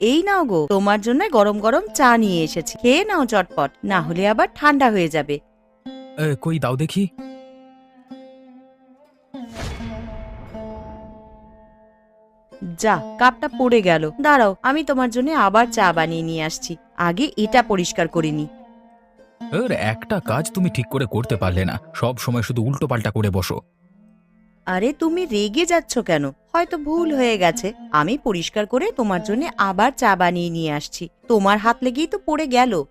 এই নাও গো তোমার জন্য গরম গরম চা নিয়ে এসেছি। খেয়ে নাও চটপট না হলে আবার ঠান্ডা হয়ে যাবে। এ, কই দাও দেখি। যা কাপটা পড়ে গেল। দাঁড়াও আমি তোমার জন্য আবার চা বানিয়ে নিয়ে আসছি। আগে এটা পরিষ্কার করে নি। এর একটা কাজ তুমি ঠিক করে করতে পারলে না। সব সময় শুধু উল্টো পাল্টা করে বসো। আরে তুমি রেগে যাচ্ছ কেন? হয়তো ভুল হয়ে গেছে। আমি পরিষ্কার করে তোমার জন্য আবার চা বানিয়ে নিয়ে আসছি। তোমার হাত লেগেই তো পড়ে গেল।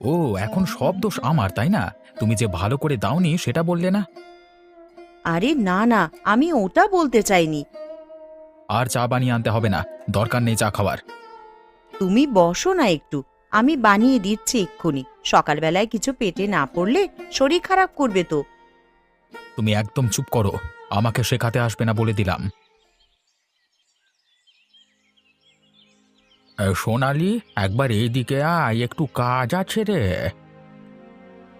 ও এখন সব দোষ আমার তাই না? তুমি যে ভালো করে দাওনি সেটা বললে না? আরে না না আমি ওটা বলতে চাইনি। আর চা বানিয়ে আনতে হবে না। দরকার নেই চা খাওয়ার। তুমি বসো না একটু। আমি বানিয়ে দিচ্ছি এক্ষুনি। সকালবেলায় কিছু পেটে না পড়লে শরীর খারাপ করবে তো। তুমি একদম চুপ করো। আমাকে শেখাতে আসবে না বলে দিলাম। সোনালি একবার এইদিকে আয় একটু কাজ আছে রে।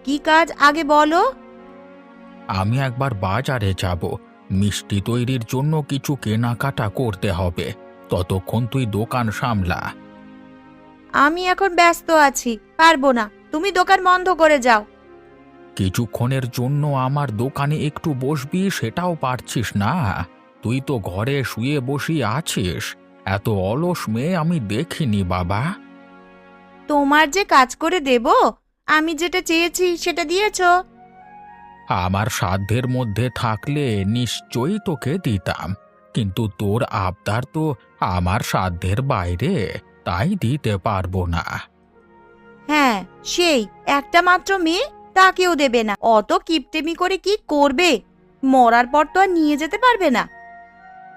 কি কাজ? আগে বলো। আমি একবার বাজারে যাব। মিষ্টি তৈরির জন্য কিছু কেনাকাটা করতে হবে। ততক্ষণ তুই দোকান সামলা। আমি এখন ব্যস্ত আছি পারব না। তুমি দোকান বন্ধ করে যাও। কিছুক্ষণের জন্য আমার দোকানে একটু বসবি সেটাও পারছিস না। তুই তো ঘরে শুয়ে বসি আছিস। এত অলস মেয়ে আমি দেখিনি বাবা। তোমার যে কাজ করে দেব আমি যেটা চেয়েছি সেটা দিয়েছ? আমার সাধ্যের মধ্যে থাকলে নিশ্চয়ই তোকে দিতাম। কিন্তু তোর আবদার তো আমার সাধ্যের বাইরে তাই দিতে পারব না। হ্যাঁ সেই একটা মাত্র মেয়ে? তাকেও দেবে না। অত কিপটেমি করে কি করবে? মরার পর তো আর নিয়ে যেতে পারবে না।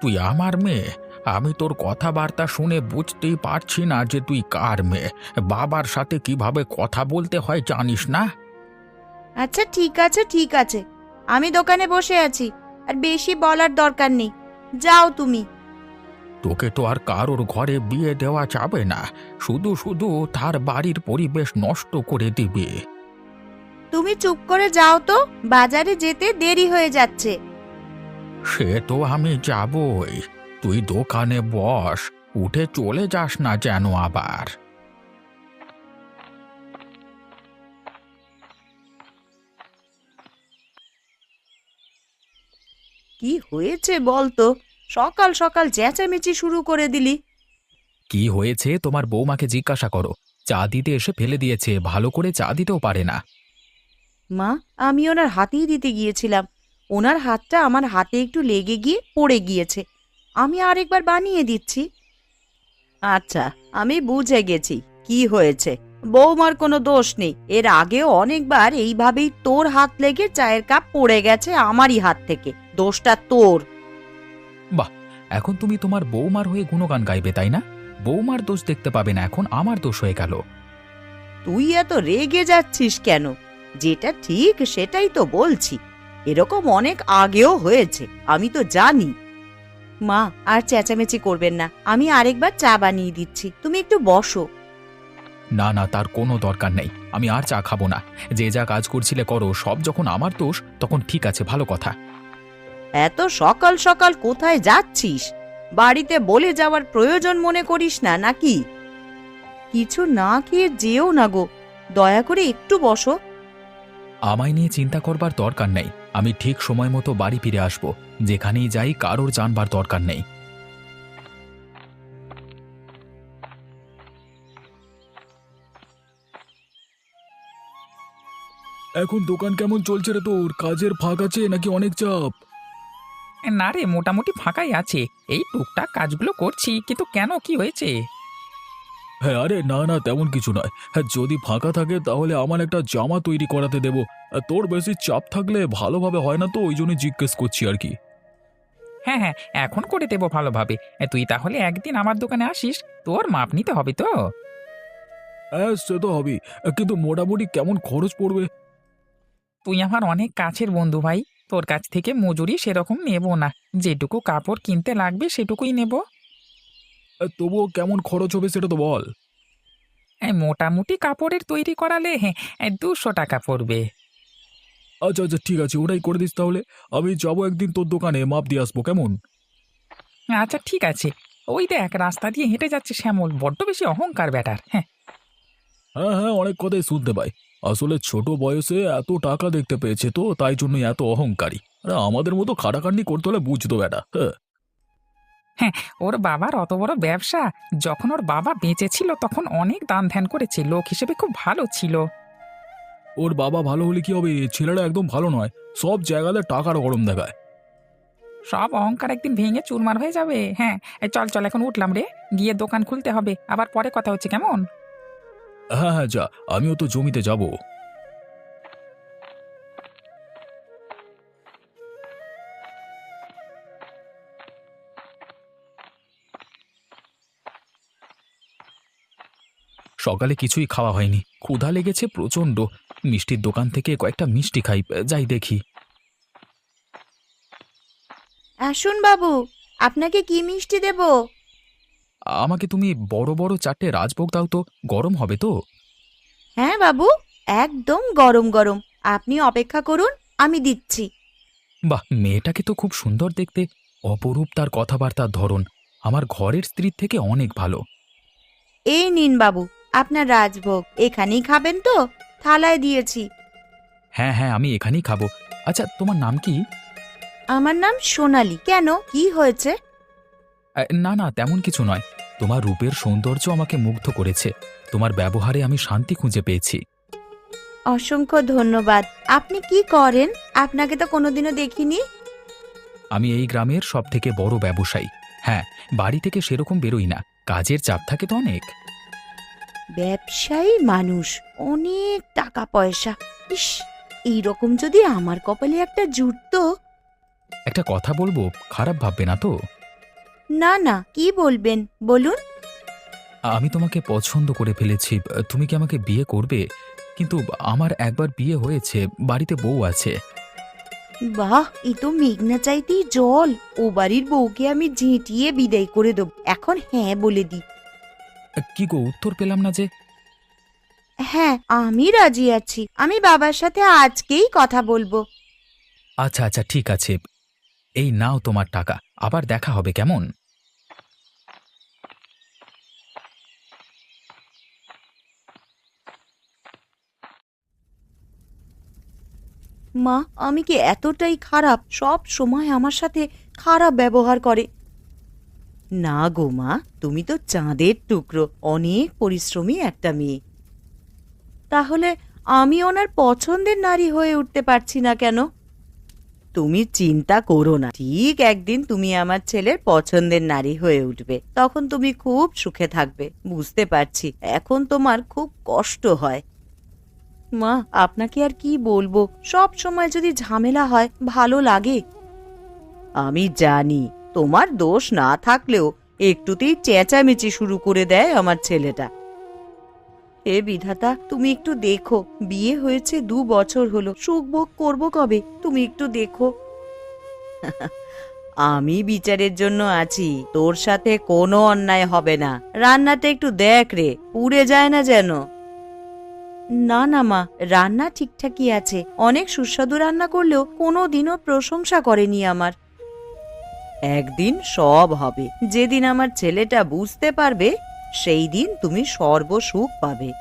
তুই আমার মেয়ে। আমি তোর কথাবার্তা শুনে বুঝতেই পারছি না যে তুই কার মেয়ে। বাবার সাথে কীভাবে কথা বলতে হয় জানিস না? আচ্ছা ঠিক আছে ঠিক আছে। আমি দোকানে বসে আছি। আর বেশি বলার দরকার নেই। যাও তুমি। তোকে তো আর কারোর ঘরে বিয়ে দেওয়া যাবে না। শুধু শুধু তার বাড়ির পরিবেশ নষ্ট করে দিবে। তুমি চুপ করে যাও তো বাজারে যেতে দেরি হয়ে যাচ্ছে। সে তো আমি যাবই তুই দোকানে বস উঠে চলে যাস না যেন আবার। কি হয়েছে বলতো? সকাল সকাল চেঁচামেচি শুরু করে দিলি। কি হয়েছে? তোমার বৌমাকে জিজ্ঞাসা করো। চা দিতে এসে ফেলে দিয়েছে ভালো করে চা দিতেও পারে না। মা আমি ওনার হাতেই দিতে গিয়েছিলাম। ওনার হাতটা আমার হাতে একটু লেগে গিয়ে পড়ে গিয়েছে। আমি আরেকবার বানিয়ে দিচ্ছি। আচ্ছা আমি বুঝে গেছি কি হয়েছে। বৌমার কোনো দোষ নেই। এর আগেও অনেকবার এইভাবেই তোর হাত লেগে চায়ের কাপ পড়ে গেছে আমারই হাত থেকে। দোষটা তোর। বাহ এখন তুমি তোমার বৌমার হয়ে গুণগান গাইবে তাই না? বৌমার দোষ দেখতে পাবে না এখন আমার দোষ হয়ে গেল। তুই এত রেগে যাচ্ছিস কেন? যেটা ঠিক সেটাই তো বলছি। এরকম অনেক আগেও হয়েছে আমি তো জানি। মা আর চেঁচামেচি করবেন না আমি আরেকবার চা বানিয়ে দিচ্ছি তুমি একটু বসো। না না তার কোনো দরকার নেই আমি আর চা খাব না। যে যা কাজ করছিলে করো সব যখন আমার দোষ তখন ঠিক আছে ভালো কথা। এত সকাল সকাল কোথায় যাচ্ছিস? বাড়িতে বলে যাওয়ার প্রয়োজন মনে করিস না নাকি? কিছু না খেয়ে যেও না গো দয়া করে একটু বসো। আমায় নিয়ে চিন্তা করবার দরকার নেই। আমি ঠিক সময় মতো বাড়ি ফিরে আসব। যেখানেই যাই কারোর জানবার দরকার নেই। এখন দোকান কেমন চলছে রে তোর? কাজের ফাঁক আছে নাকি অনেক চাপ? না রে মোটামুটি ফাঁকাই আছে। এই টুকটাক কাজগুলো করছি কিন্তু কেন কি হয়েছে? হ্যাঁ আরে না না তেমন কিছু নয়। হ্যাঁ যদি ফাঁকা থাকে তাহলে আমার একটা জামা তৈরি করাতে দেবো। তোর বেশি চাপ থাকলে ভালোভাবে হয় না তো? ওই জন্য জিজ্ঞেস করছি আর কি। হ্যাঁ হ্যাঁ এখন করে দেবো ভালোভাবে। তুই তাহলে একদিন আমার দোকানে আসিস তোর মাপ নিতে হবে তো? হ্যাঁ সে তো হবেই। কিন্তু মোটামুটি কেমন খরচ পড়বে? তুই আমার অনেক কাছের বন্ধু ভাই। তোর কাছ থেকে মজুরি সেরকম নেব না। যেটুকু কাপড় কিনতে লাগবে সেটুকুই নেব। তবুও কেমন খরচ হবে সেটা তো বল। এই মোটামুটি কাপড়ের তৈরি করালে হ্যাঁ দুশো টাকা পড়বে। আচ্ছা আচ্ছা ঠিক আছে ওটাই করে দিস তাহলে। আমি যাব একদিন তোর দোকানে মাপ দিয়ে আসব কেমন? আচ্ছা ঠিক আছে। ওই দেখ রাস্তা দিয়ে হেঁটে যাচ্ছে শ্যামল বড্ড বেশি অহংকার ব্যাটার হ্যাঁ হ্যাঁ হ্যাঁ অনেক কথাই শুনতে পাই। আসলে ছোট বয়সে এত টাকা দেখতে পেয়েছে তো তাই জন্যই এত অহংকারী। আরে আমাদের মতো খাটাখাটনি করতে হলে বুঝতো ব্যাটা হ্যাঁ। ওর বাবার অত বড় ব্যবসা। যখন ওর বাবা বেঁচে ছিল তখন অনেক দান ধ্যান করেছে। লোক হিসেবে খুব ভালো ছিল। ওর বাবা ভালো হলে কি হবে? ছেলেটা একদম ভালো নয়। সব জায়গাতে টাকার গরম দেখায়। সব অহংকার একদিন ভেঙে চুরমার হয়ে যাবে। হ্যাঁ এই চল চল এখন উঠলাম রে। গিয়ে দোকান খুলতে হবে। আবার পরে কথা হচ্ছে কেমন? হ্যাঁ হ্যাঁ যা। আমিও তো জমিতে যাব। সকালে কিছুই খাওয়া হয়নি। ক্ষুধা লেগেছে প্রচণ্ড। মিষ্টির দোকান থেকে কয়েকটা মিষ্টি খাই যাই দেখি। আসুন বাবু আপনাকে কি মিষ্টি দেব? আমাকে তুমি বড় বড় চারটে রাজভোগ দাও তো গরম হবে তো? হ্যাঁ বাবু একদম গরম গরম। আপনি অপেক্ষা করুন আমি দিচ্ছি। বাহ মেয়েটাকে তো খুব সুন্দর দেখতে। অপরূপ তার কথাবার্তার ধরন। আমার ঘরের স্ত্রীর থেকে অনেক ভালো। এই নিন বাবু আপনার রাজভোগ। এখানেই খাবেন তো? থালায় দিয়েছি। হ্যাঁ হ্যাঁ আমি এখানেই খাব। আচ্ছা তোমার নাম কি? আমার নাম সোনালি। কেন? কি হয়েছে? আহ, না না তেমন কিছু নয়। তোমার রূপের সৌন্দর্য আমাকে মুগ্ধ করেছে। তোমার ব্যবহারে আমি শান্তি খুঁজে পেয়েছি। অসংখ্য ধন্যবাদ। আপনি কি করেন? আপনাকে তো কোনোদিনও দেখিনি। আমি এই গ্রামের সব থেকে বড় ব্যবসায়ী। হ্যাঁ বাড়ি থেকে সেরকম বেরোই না। কাজের চাপ থাকে তো অনেক। ব্যবসায়ী মানুষ অনেক টাকা পয়সা ইস এইরকম যদি আমার কপালে একটা জুটতো? একটা কথা বলব খারাপ ভাববে না তো? না না কি বলবেন বলুন। আমি তোমাকে পছন্দ করে ফেলেছি তুমি কি আমাকে বিয়ে করবে? কিন্তু আমার একবার বিয়ে হয়েছে বাড়িতে বউ আছে। বাহ এই তো মেঘনা চাইতেই জল ও বাড়ির বউকে আমি ঝেঁটিয়ে বিদায় করে দেব। এখন হ্যাঁ বলে দিই। কি গো উত্তর পেলাম না যে। হ্যাঁ আমি রাজি আছি। আমি বাবার সাথে আজকেই কথা বলব। আচ্ছা আচ্ছা ঠিক আছে। এই নাও তোমার টাকা। আবার দেখা হবে কেমন? মা আমি কি এতটাই খারাপ? সব সময় আমার সাথে খারাপ ব্যবহার করে। না গো মা, তুমি তো চাঁদের টুকরো, অনেক পরিশ্রমী একটা মেয়ে। তাহলে আমি ওনার পছন্দের নারী হয়ে উঠতে পারছি না কেন? তুমি চিন্তা করো না, ঠিক একদিন তুমি আমার ছেলের পছন্দের নারী হয়ে উঠবে, তখন তুমি খুব সুখে থাকবে, বুঝতে পারছি, এখন তোমার খুব কষ্ট হয়। মা, আপনাকে আর কি বলব, সব সময় যদি ঝামেলা হয়, ভালো লাগে। আমি জানি তোমার দোষ না থাকলেও একটুতেই চেঁচামেচি শুরু করে দেয় আমার ছেলেটা। হে বিধাতা, তুমি একটু দেখো, বিয়ে হয়েছে দু বছর হলো, সুখ ভোগ করব কবে? তুমি একটু দেখো। আমি বিচারের জন্য আছি, তোর সাথে কোনো অন্যায় হবে না। রান্নাটা একটু দেখ রে, পুড়ে যায় না যেন। না না মা, রান্না ঠিকঠাকই আছে। অনেক সুস্বাদু রান্না করলেও কোনো দিনও প্রশংসা করেনি আমার। একদিন সব হবে। যেদিন আমার ছেলেটা বুঝতে পারবে, সেই দিন তুমি সর্বসুখ পাবে।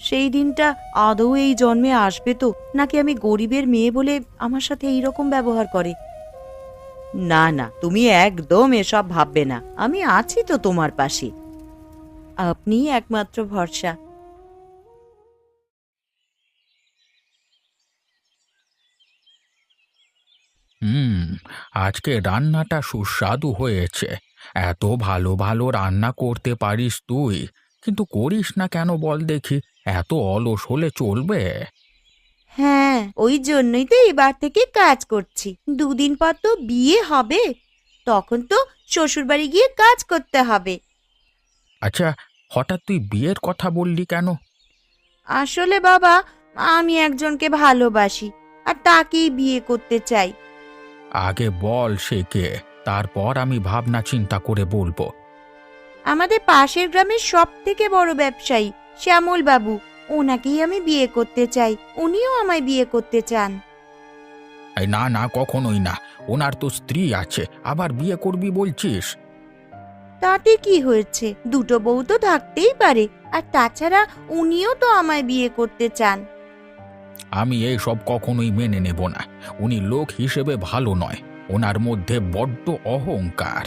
সেই দিনটা আদৌ এই জন্মে আসবে তো, নাকি আমি গরিবের মেয়ে বলে আমার সাথে এই রকম ব্যবহার করে? না না, তুমি একদম এসব ভাববে না। আমি আছি তো তোমার পাশে। আপনিই একমাত্র ভরসা। আজকে রান্নাটা সুস্বাদু হয়েছে। এত ভালো ভালো রান্না করতে পারিস তুই। কিন্তু করিস না কেন বল দেখি এত অলস হলে চলবে? হ্যাঁ ওই জন্যই তো এবার থেকে কাজ করছি। দুদিন পর তো বিয়ে হবে। তখন তো শ্বশুরবাড়ি গিয়ে কাজ করতে হবে। আচ্ছা হঠাৎ তুই বিয়ের কথা বললি কেন? আসলে বাবা আমি একজনকে ভালোবাসি আর তাকেই বিয়ে করতে চাই। আগে বল সে কে তারপর আমি ভাবনা চিন্তা করে বলব। আমাদের পাশের গ্রামের সব থেকে বড় ব্যবসায়ী শ্যামল বাবু ওনাকেই আমি বিয়ে করতে চাই উনিও আমায় বিয়ে করতে চান। এই না না কখনোই না ওনার তো স্ত্রী আছে আবার বিয়ে করবি বলছিস? তাতে কি হয়েছে? দুটো বউ তো থাকতেই পারে আর তাছাড়া উনিও তো আমায় বিয়ে করতে চান। আমি এই সব কখনোই মেনে নেব না। উনি লোক হিসেবে ভালো নয়। ওনার মধ্যে বড্ড অহংকার।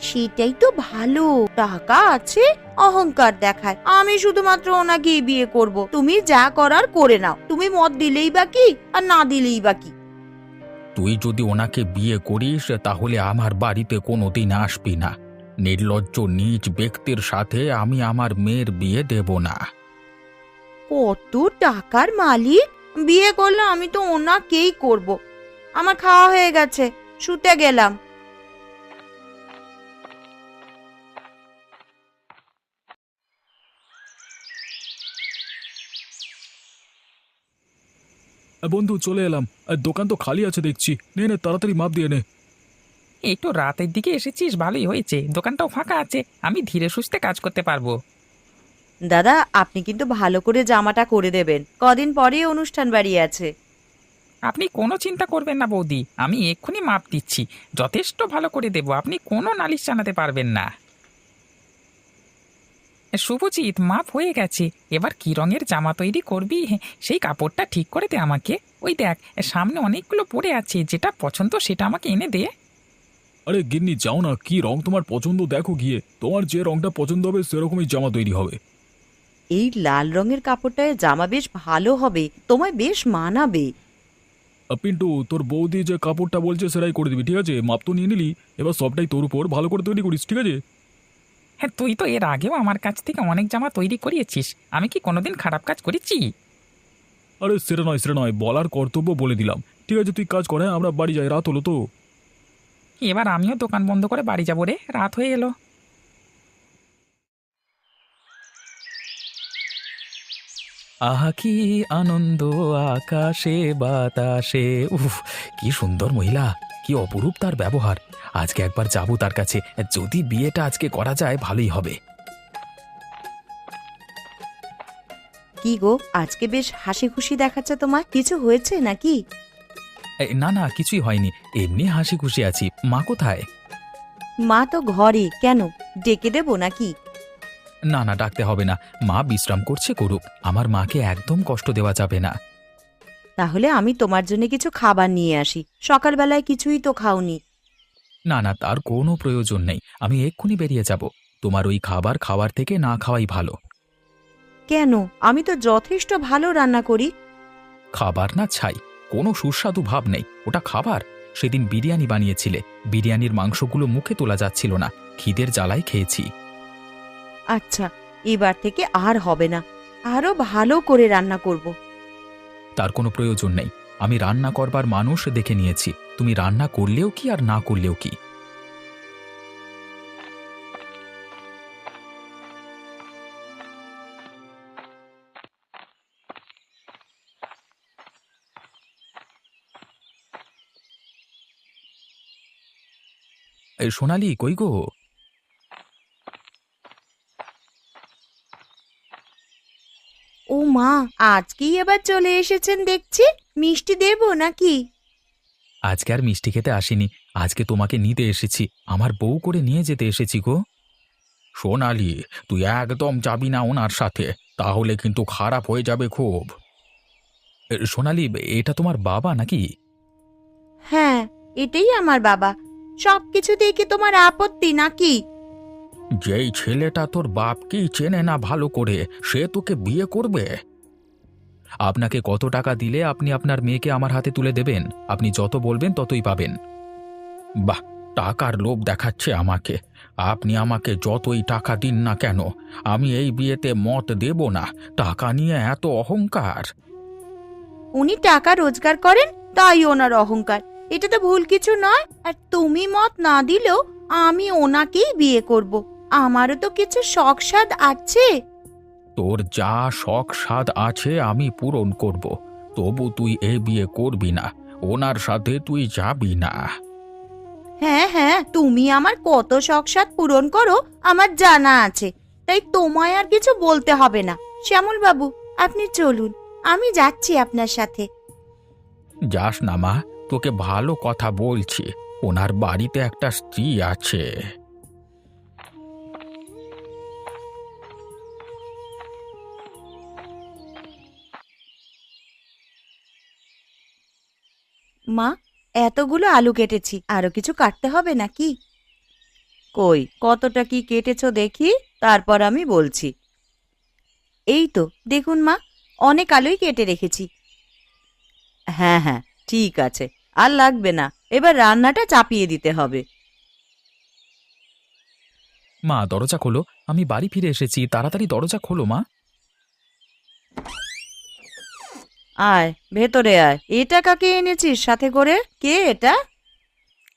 সেটাই তো ভালো। টাকা আছে অহংকার দেখায়। আমি শুধুমাত্র ওনাকেই বিয়ে করব। তুমি যা করার করে নাও। তুমি মত দিলেই বা কি আর না দিলেই বা কি। তুই যদি ওনাকে বিয়ে করিস তাহলে আমার বাড়িতে কোনোদিন আসবি না। নির্লজ্জ নিজ ব্যক্তির সাথে আমি আমার মেয়ের বিয়ে দেব না। কত টাকার মালিক? বিয়ে করলে আমি তো ওনাকেই করব। আমার খাওয়া হয়ে গেছে শুতে গেলাম। বন্ধু চলে এলাম। আর দোকান তো খালি আছে দেখছি। নে নে তাড়াতাড়ি মাপ দিয়ে নে। একটু রাতের দিকে এসেছিস ভালোই হয়েছে। দোকানটাও ফাঁকা আছে। আমি ধীরে সুস্থে কাজ করতে পারব। দাদা আপনি কিন্তু ভালো করে জামাটা করে দেবেন। কদিন পরে অনুষ্ঠান বাড়ি আছে আপনি কোনো চিন্তা করবেন না বৌদি আমি এক্ষুনি মাপ দিচ্ছি। যথেষ্ট ভালো করে দেব আপনি কোনো নালিশ জানাতে পারবেন না। শুভজিৎ মাপ হয়ে গেছে। এবার কি রঙের জামা তৈরি করবি? সেই কাপড়টা ঠিক করে দে আমাকে। ওই দেখ সামনে অনেকগুলো পড়ে আছে যেটা পছন্দ সেটা আমাকে এনে দে। আরে গিন্নি যাও না কি রং তোমার পছন্দ দেখো গিয়ে। তোমার যে রংটা পছন্দ হবে সেরকমই জামা তৈরি হবে। এই লাল রঙের কাপড়টায় জামা বেশ ভালো হবে তোমায় বেশ মানাবে। পিন্টু তোর বৌদি যে কাপড়টা বলছে সেটাই করে দিবি ঠিক আছে? মাপ তো নিয়ে নিলি এবার সবটাই তোর উপর ভালো করে তৈরি করিস ঠিক আছে? হ্যাঁ তুই তো এর আগেও আমার কাছ থেকে অনেক জামা তৈরি করিয়েছিস আমি কি কোনোদিন খারাপ কাজ করেছি? আরে সেটা নয় সেটা নয় বলার কর্তব্য বলে দিলাম। ঠিক আছে তুই কাজ করে আমরা বাড়ি যাই রাত হলো তো। এবার আমিও দোকান বন্ধ করে বাড়ি যাব রে রাত হয়ে এলো। আহা কি আনন্দ আকাশে বাতাসে। উফ কি সুন্দর মহিলা কি অপরূপ তার ব্যবহার। আজকে একবার যাব তার কাছে। যদি বিয়েটা আজকে করা যায় ভালোই হবে। কি গো আজকে বেশ হাসি খুশি দেখাচ্ছে তোমার কিছু হয়েছে নাকি? না না কিছুই হয়নি। এমনি হাসি খুশি আছি। মা কোথায়? মা তো ঘরে। কেন? ডেকে দেবো নাকি? না না ডাকতে হবে না। মা বিশ্রাম করছে করুক। আমার মাকে একদম কষ্ট দেওয়া যাবে না। তাহলে আমি তোমার জন্য কিছু খাবার নিয়ে আসি। সকালবেলায় কিছুই তো খাওনি। না না তার কোনো প্রয়োজন নেই। আমি এক্ষুনি বেরিয়ে যাব। তোমার ওই খাবার খাওয়ার থেকে না খাওয়াই ভালো। কেন? আমি তো যথেষ্ট ভালো রান্না করি। খাবার না ছাই। কোনো সুস্বাদু ভাব নেই। ওটা খাবার। সেদিন বিরিয়ানি বানিয়েছিলে। বিরিয়ানির মাংসগুলো মুখে তোলা যাচ্ছিল না। খিদের জ্বালায় খেয়েছি। আচ্ছা এবার থেকে আর হবে না। আরও ভালো করে রান্না করব। তার কোনো প্রয়োজন নেই। আমি রান্না করবার মানুষ দেখে নিয়েছি। তুমি রান্না করলেও কি আর না করলেও কি? সোনালি, কই গো? ও মা আজকেই এবার চলে এসেছেন দেখছি। মিষ্টি দেবো নাকি? আজকে আর মিষ্টি খেতে আসিনি আজকে তোমাকে নিতে এসেছি আমার বউ করে নিয়ে যেতে এসেছি গো। সোনালি তুই একদম যাবি না ওনার সাথে তাহলে কিন্তু খারাপ হয়ে যাবে খুব। সোনালি এটা তোমার বাবা নাকি? হ্যাঁ এটাই আমার বাবা। সবকিছু দেখে তোমার আপত্তি নাকি? যেই ছেলেটা তোর বাপকেই চেনে না ভালো করে, সে তোকে বিয়ে করবে? আপনাকে কত টাকা দিলে আপনি আপনার মেয়েকে আমার হাতে তুলে দেবেন? আপনি যত বলবেন ততই পাবেন। বাহ, টাকার লোভ দেখাচ্ছে আমাকে। আপনি আমাকে যতই টাকা দিন না কেন, আমি এই বিয়েতে মত দেব না। টাকা নিয়ে এত অহংকার। উনি টাকা রোজগার করেন, তাই ওনার অহংকার। এটা তো ভুল কিছু নয়, আর তুমি মত না দিলেও আমি ওনাকেই বিয়ে করব। আমারও তো কিছু শখ স্বাদ আছে। তোর যা শখ স্বাদ আছে আমি পূরণ করব তবু তুই এ বিয়ে করবি না ওনার সাথে তুই যাবি না। হ্যাঁ হ্যাঁ তুমি আমার কত শখ স্বাদ পূরণ করো আমার জানা আছে তাই তোমায় আর কিছু বলতে হবে না। শ্যামল বাবু আপনি চলুন আমি যাচ্ছি আপনার সাথে। যাস না মা তোকে ভালো কথা বলছি ওনার বাড়িতে একটা স্ত্রী আছে। মা, এতগুলো আলু কেটেছি, আরও কিছু কাটতে হবে নাকি? কই, কতটা কি কেটেছো দেখি, তারপর আমি বলছি। এই তো, দেখুন মা, অনেক আলুই কেটে রেখেছি। হ্যাঁ হ্যাঁ ঠিক আছে, আর লাগবে না, এবার রান্নাটা চাপিয়ে দিতে হবে। মা, দরজা খোলো, আমি বাড়ি ফিরে এসেছি, তাড়াতাড়ি দরজা খোলো মা। আয় ভেতরে আয়। এটা কাকে এনেছিস সাথে করে? কে এটা?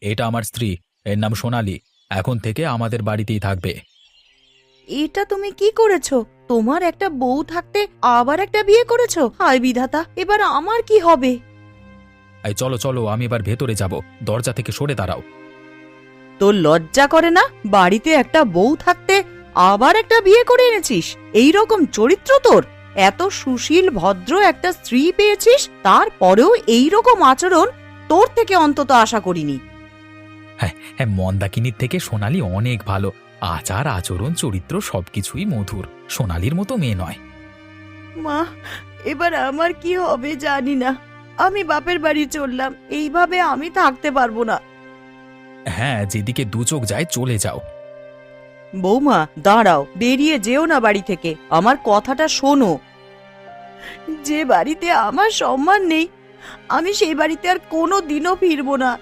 এটা আমার স্ত্রী এর নাম সোনালি। এখন থেকে আমাদের বাড়িতেই থাকবে। এটা তুমি কি করেছ? তোমার একটা বউ থাকতে আবার একটা বিয়ে করেছ? হায় বিধাতা এবার আমার কি হবে? এই চলো চলো আমি এবার ভেতরে যাব। দরজা থেকে সরে দাঁড়াও। তোর লজ্জা করে না? বাড়িতে একটা বউ থাকতে আবার একটা বিয়ে করে এনেছিস? এই রকম চরিত্র তোর। এত সুশীল ভদ্র একটা স্ত্রী পেয়েছিস তারপরেও এই রকম আচরণ তোর থেকে অন্তত আশা করিনি। হ্যাঁ মন্দাকিনীর থেকে সোনালি অনেক ভালো। আচার আচরণ চরিত্র সবকিছুই মধুর। সোনালির মতো মেয়ে নয়। মা এবার আমার কি হবে জানি না। আমি বাপের বাড়ি চললাম এইভাবে আমি থাকতে পারব না। হ্যাঁ যেদিকে দু চোখ যায় চলে যাও। বৌমা দাঁড়াও বেরিয়ে যেও না বাড়ি থেকে। আমার কথাটা শোনো। যে বাড়িতে আমার সম্মান নেই আমি সেই বাড়িতে আর কোনো দিনও ফিরবো না।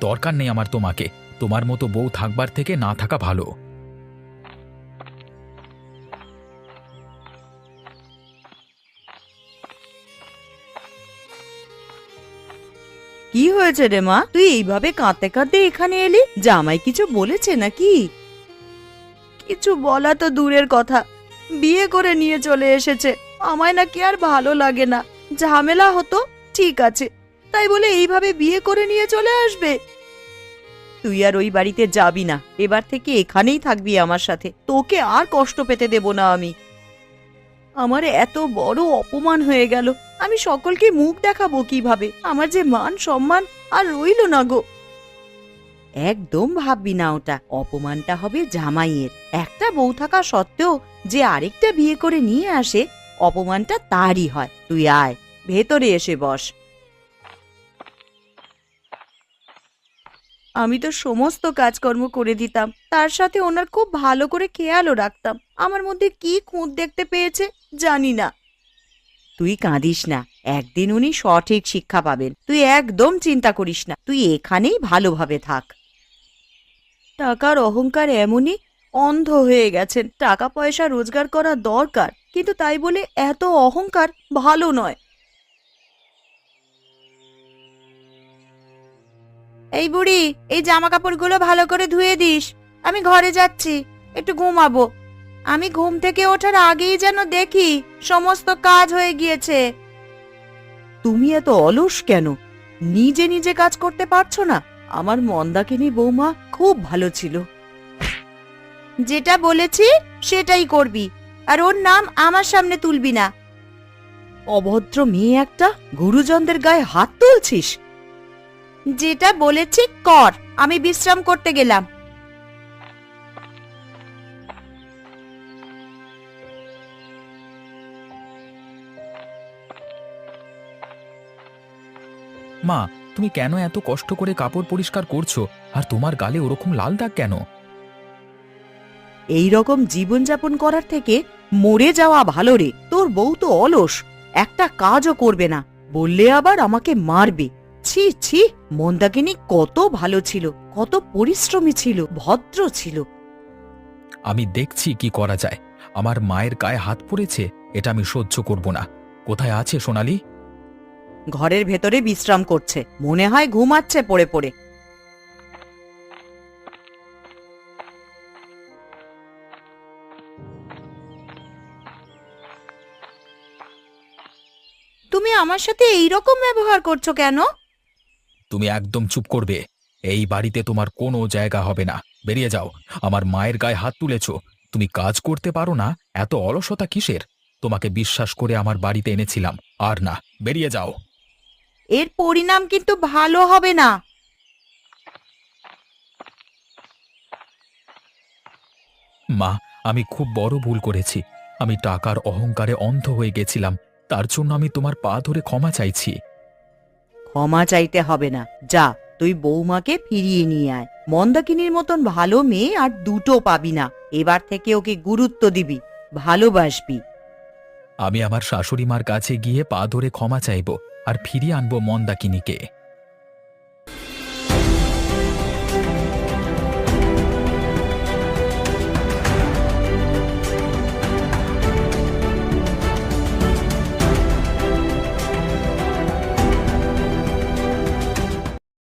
দরকার নেই আমার তোমাকে। তোমার মতো বউ থাকবার থেকে না থাকা ভালো। কি হয়েছে রে মা? তুই এইভাবে কাঁদতে কাঁদতে এখানে এলি? জামাই কিছু বলেছে নাকি? কিছু বলা তো দূরের কথা। বিয়ে করে নিয়ে চলে এসেছে। আমায় নাকি আর ভালো লাগে না। ঝামেলা হতো ঠিক আছে। তাই বলে এইভাবে বিয়ে করে নিয়ে চলে আসবে? তুই আর ওই বাড়িতে যাবি না। এবার থেকে এখানেই থাকবি আমার সাথে। তোকে আর কষ্ট পেতে দেব না আমি। আমার এত বড় অপমান হয়ে গেল। আমি সকলকে মুখ দেখাবো কীভাবে? আমার যে মান সম্মান আর রইল না গো। একদম ভাববি না ওটা। অপমানটা হবে জামাইয়ের। একটা বউ থাকা সত্ত্বেও যে আরেকটা বিয়ে করে নিয়ে আসে, অপমানটা তারই হয়। তুই আয়, ভেতরে এসে বস। আমি তো সমস্ত কাজকর্ম করে দিতাম। তার সাথে ওনার খুব ভালো করে খেয়ালও রাখতাম। আমার মধ্যে কি খুঁত দেখতে পেয়েছে জানি না। তুই কাঁদিস না। একদিন উনি সঠিক শিক্ষা পাবেন। তুই একদম চিন্তা করিস না। তুই এখানেই ভালোভাবে থাক। টাকার অহংকার এমনই অন্ধ হয়ে গেছেন। টাকা পয়সা রোজগার করা দরকার, কিন্তু তাই বলে এত অহংকার ভালো নয়। এই বুড়ি, এই জামা কাপড়গুলো ভালো করে ধুয়ে দিস। আমি ঘরে যাচ্ছি, একটু ঘুমাবো। আমি ঘুম থেকে ওঠার আগেই যেন দেখি সমস্ত কাজ হয়ে গিয়েছে। তুমি এত অলস কেন? নিজে নিজে কাজ করতে পারছ না? আমার মন্দাকিনী বৌমা খুব ভালো ছিল। যেটা বলেছি সেটাই করবি, আর ওর নাম আমার সামনে তুলবি না। অভদ্র মেয়ে একটা, গুরুজনদের গায়ে হাত তুলছিস? যেটা বলেছি কর, আমি বিশ্রাম করতে গেলাম। মা তুমি কেন এত কষ্ট করে কাপড় পরিষ্কার করছ? আর তোমার গালে ওরকম লাল দাগ কেন? এই রকম জীবনযাপন করার থেকে মরে যাওয়া ভালো রে। তোর বউ তো অলস একটা কাজও করবে না। বললে আবার আমাকে মারবে। ছি ছি মন্দাকিনী কত ভালো ছিল কত পরিশ্রমী ছিল ভদ্র ছিল। আমি দেখছি কি করা যায়। আমার মায়ের গায়ে হাত পড়েছে এটা আমি সহ্য করব না। কোথায় আছে সোনালি? ঘরের ভেতরে বিশ্রাম করছে। মনে হয় ঘুমাচ্ছে পড়ে পড়ে। তুমি আমার সাথে এই রকম ব্যবহার করছ কেন? তুমি একদম চুপ করবে। এই বাড়িতে তোমার কোনো জায়গা হবে না। বেরিয়ে যাও। আমার মায়ের গায়ে হাত তুলেছ। তুমি কাজ করতে পারো না। এত অলসতা কিসের? তোমাকে বিশ্বাস করে আমার বাড়িতে এনেছিলাম। আর না, বেরিয়ে যাও। এর পরিণাম কিন্তু ভালো হবে না। মা আমি খুব বড় ভুল করেছি। আমি টাকার অহংকারে অন্ধ হয়ে গেছিলাম। তার জন্য আমি তোমার পা ধরে ক্ষমা চাইছি। ক্ষমা চাইতে হবে না। যা তুই বৌমাকে ফিরিয়ে নিয়ে আয়। মন্দাকিনীর মতন ভালো মেয়ে আর দুটো পাবি না। এবার থেকে ওকে গুরুত্ব দিবি ভালোবাসবি। আমি আমার শাশুড়ি মার কাছে গিয়ে পা ধরে ক্ষমা চাইব। আর ফিরিয়ে আনব মন্দাকিনীকে।